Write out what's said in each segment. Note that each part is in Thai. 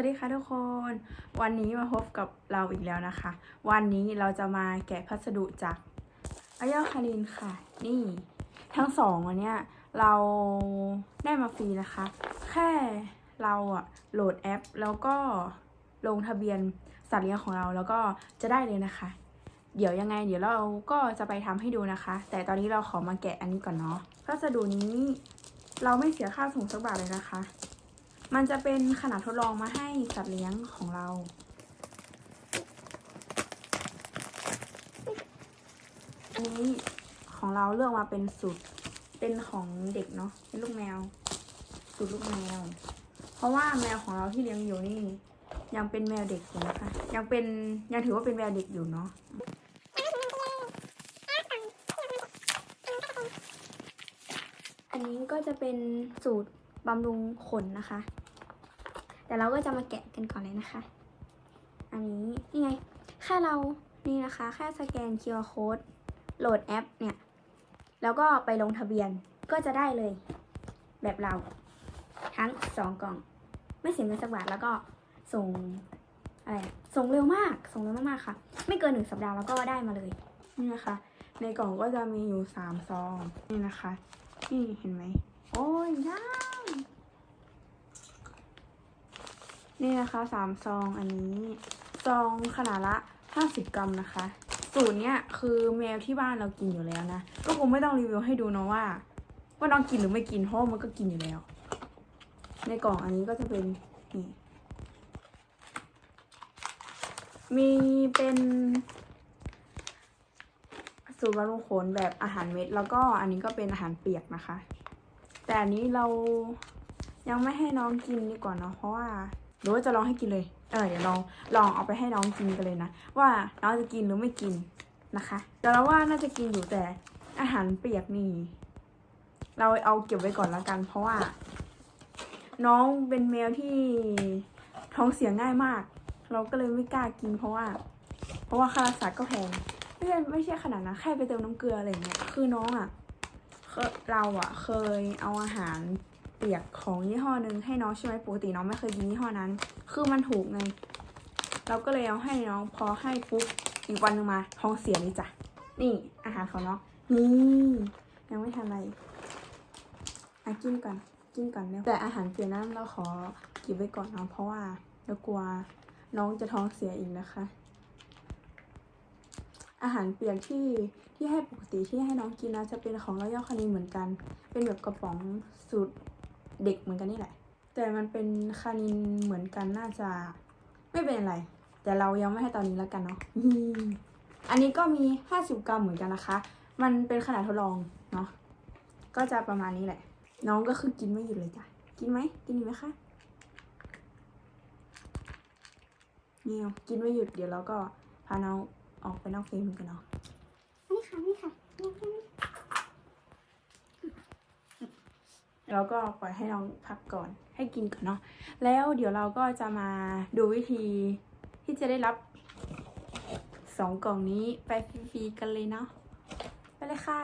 วัสดีค่ะทุกคน วันนี้มาพบกับเราอีกแล้วนะคะ วันนี้เราจะมาแกะพัสดุจากอายอคารินค่ะ นี่ทั้งสองวันเนี้ยเราได้มาฟรีนะคะ แค่เราอะโหลดแอป แล้วก็ลงทะเบียนสัตว์เลี้ยงของเราแล้วก็จะได้เลยนะคะ เดี๋ยวยังไง เดี๋ยวเราก็จะไปทำให้ดูนะคะ แต่ตอนนี้เราขอมาแกะอันนี้ก่อนเนาะพัสดุนี้เราไม่เสียค่าส่งสักบาทเลยนะคะ มันจะเป็นขนาดทดลองมาให้สัตว์เลี้ยงของเรา อันนี้ของเราเลือกมาเป็นสูตรเป็นของเด็กเนาะ เป็นลูกแมว สูตรลูกแมว เพราะว่าแมวของเราที่เลี้ยงอยู่นี่ ยังเป็นแมวเด็กอยู่นะคะ ยังเป็นยังถือว่าเป็นแมวเด็กอยู่เนาะอันนี้ก็จะเป็นสูตร บำรุงขนนะคะ แต่เราก็จะมาแกะกันก่อนเลยนะคะ อันนี้นี่ไง แค่เรานี่นะคะ แค่สแกน QR code โหลดแอปเนี่ย แล้วก็ไปลงทะเบียนก็จะได้เลย แบบเรา ทั้งสองกล่อง ไม่เสียเงินสักบาทแล้วก็ส่งอะไรส่งเร็วมาก ส่งเร็วมากๆค่ะ ไม่เกินหนึ่งสัปดาห์แล้วก็ได้มาเลย นี่นะคะ ในกล่องก็จะมีอยู่สามซอง นี่นะคะ นี่เห็นไหม โอ้ยง่า นี่นะคะสามซองอันนี้ซองขนาดละห้าสิบกรัมนะคะ สูตรเนี้ยคือแมวที่บ้านเรากินอยู่แล้วนะ ก็คงไม่ต้องรีวิวให้ดูเนาะว่า ว่าน้องกินหรือไม่กินเพราะมันก็กินอยู่แล้ว ในกล่องอันนี้ก็จะเป็นนี่มีเป็นสูตรบำรุงขนแบบอาหารเม็ด แล้วก็อันนี้ก็เป็นอาหารเปียกนะคะ แต่อันนี้เรายังไม่ให้น้องกินดีกว่าเนาะเพราะว่า หรือว่าจะลองให้กินเลย เออเดี๋ยวลองลองเอาไปให้น้องกินกันเลยนะ ว่าน้องจะกินหรือไม่กินนะคะ แต่เราว่าน่าจะกินอยู่แต่อาหารเปียกนี่เราเอาเก็บไว้ก่อนล้วกัน เพราะว่า น้องเป็นแมวที่ท้องเสียง่ายมาก เราก็เลยไม่กล้ากินเพราะว่า เพราะว่าค่ารักษาก็แพงไม่ใช่ไม่ใช่ขนาดนั้นแค่ไปเติมน้ำเกลืออะไรเงี้ยคือน้องอะเคยเราอะเคยเอาอาหาร เปียกของยี่ห้อหนึ่งให้น้องใช่ไหมปกติน้องไม่เคยกินยี่ห้อนั้น คือมันถูกไงเราก็เลยเอาให้น้องพอให้ปุ๊บอีกวันหนึ่งมาท้องเสียเลยจ้ะนี่อาหารของน้องนี่ยังไม่ทำอะไรอะกินก่อนกินก่อนเร็วแต่อาหารเปียกนั้นเราขอเก็บไว้ก่อนเนาะเพราะว่าเรากลัวน้องจะท้องเสียอีกนะคะ อาหารเปียกที่ที่ให้ปกติที่ให้น้องกินนะจะเป็นของรอยัลคานินเหมือนกัน เป็นแบบกระป๋องสูตร เด็กเหมือนกันนี่แหละ แต่มันเป็นคานินเหมือนกันน่าจะไม่เป็นอะไร แต่เรายังไม่ให้ตอนนี้แล้วกันเนาะอืมอันนี้ก็มี 50 กรัมเหมือนกันนะคะ มันเป็นขนาดทดลองเนาะก็จะประมาณนี้แหละ น้องก็คือกินไม่หยุดเลยจ้ะกินไหมกินอยู่ไหมคะนี่กินไม่หยุดเดี๋ยวเราก็พาน้องออกไปนอกเฟรมกันเนาะนี่ค่ะนี่ค่ะนี่ค่ะ นี่เราก็ปล่อยให้น้องพักก่อน ให้กินก่อนเนาะ แล้วเดี๋ยวเราก็จะมาดูวิธีที่จะได้รับสองกล่องนี้ไปฟรีๆกันเลยเนาะ ไปเลยค่ะ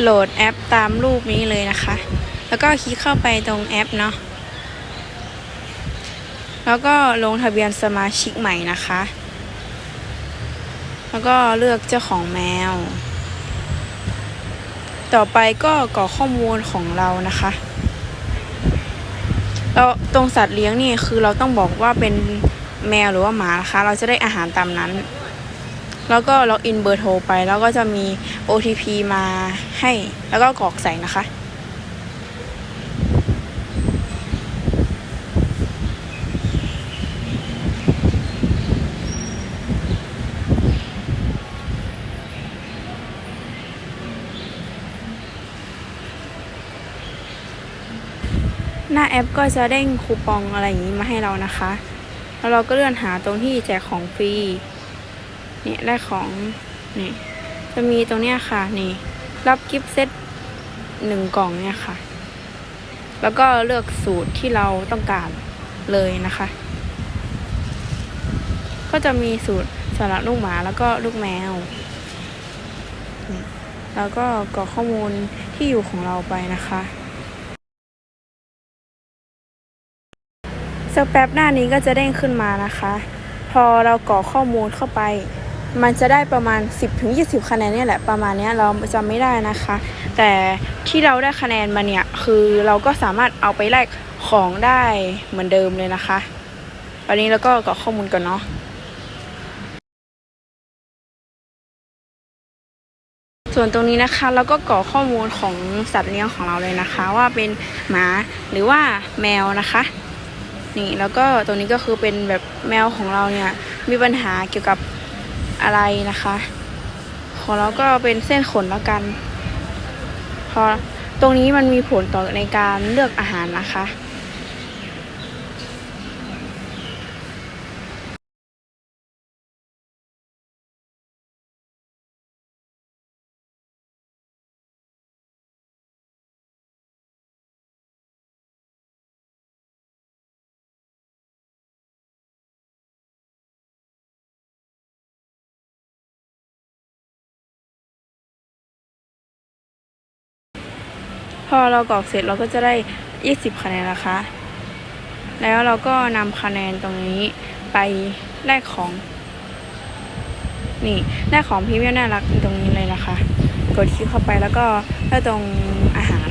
โหลดแอปตามรูปนี้เลยนะคะ แล้วก็คลิกเข้าไปตรงแอปเนาะ แล้วก็ลงทะเบียนสมาชิกใหม่นะคะ แล้วก็เลือกเจ้าของแมว ต่อไปก็กรอกข้อมูลของเรานะคะเราตรงสัตว์เลี้ยงนี่คือเราต้องบอกว่าเป็นแมวหรือว่าหมานะคะ เราจะได้อาหารตามนั้น แล้วก็ล็อกอินเบอร์โทรไป แล้วก็จะมี OTP มาให้ แล้วก็กรอกใส่นะคะ หน้าแอปก็จะเด้งคูปองอะไรอย่างนี้มาให้เรานะคะ แล้วเราก็เลื่อนหาตรงที่แจกของฟรีเนี่ยได้ของนี่จะมีตรงเนี้ยค่ะนี่รับกิฟต์เซตหนึ่งกล่องเนี่ยค่ะ แล้วก็เลือกสูตรที่เราต้องการเลยนะคะ ก็จะมีสูตรสำหรับลูกหมาแล้วก็ลูกแมวนี่แล้วก็กรอกข้อมูลที่อยู่ของเราไปนะคะ สักแป๊บหน้านี้ก็จะเด้งขึ้นมานะคะ พอเรากรอกข้อมูลเข้าไป มันจะได้ประมาณ 10-20 คะแนนเนี่ยแหละประมาณนี้เราจำไม่ได้นะคะ แต่ที่เราได้คะแนนมาเนี่ยคือเราก็สามารถเอาไปแลกของได้เหมือนเดิมเลยนะคะตอนนี้เราก็กรอกข้อมูลก่อนเนาะส่วนตรงนี้นะคะเราก็กรอกข้อมูลของสัตว์เลี้ยงของเราเลยนะคะ ว่าเป็นหมาหรือว่าแมวนะคะ นี่แล้วก็ตรงนี้ก็คือเป็นแบบแมวของเราเนี่ยมีปัญหาเกี่ยวกับอะไรนะคะ ของเราก็เป็นเส้นขนแล้วกันพอตรงนี้มันมีผลต่อในการเลือกอาหารนะคะ พอเรากรอกเสร็จเราก็จะได้ 20 คะแนนนะคะ แล้วเราก็นำคะแนนตรงนี้ไปแลกของ นี่แลกของพรีเมียมน่ารักตรงนี้เลยนะคะ กดคลิกเข้าไปแล้วก็ได้ตรงอาหาร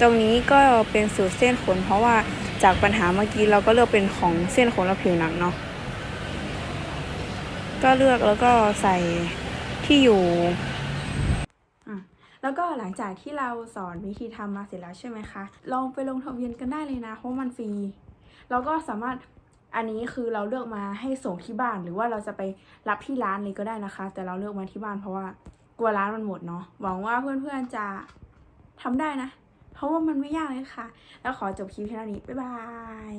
ตรงนี้ก็เป็นสูตรเส้นขนเพราะว่าจากปัญหาเมื่อกี้เราก็เลือกเป็นของเส้นขนและผิวหนังเนาะก็เลือกแล้วก็ใส่ที่อยู่ แล้วก็หลังจากที่เราสอนวิธีทำมาเสร็จแล้วใช่ไหมคะ ลองไปลงทะเบียนกันได้เลยนะ เพราะมันฟรีเราก็สามารถอันนี้คือเราเลือกมาให้ส่งที่บ้าน หรือว่าเราจะไปรับที่ร้านเลยก็ได้นะคะ แต่เราเลือกมาที่บ้านเพราะว่ากลัวร้านมันหมดเนาะ หวังว่าเพื่อนๆจะทำได้นะ เพราะว่ามันไม่ยากเลยค่ะ แล้วขอจบคลิปแค่นี้ บ๊ายบาย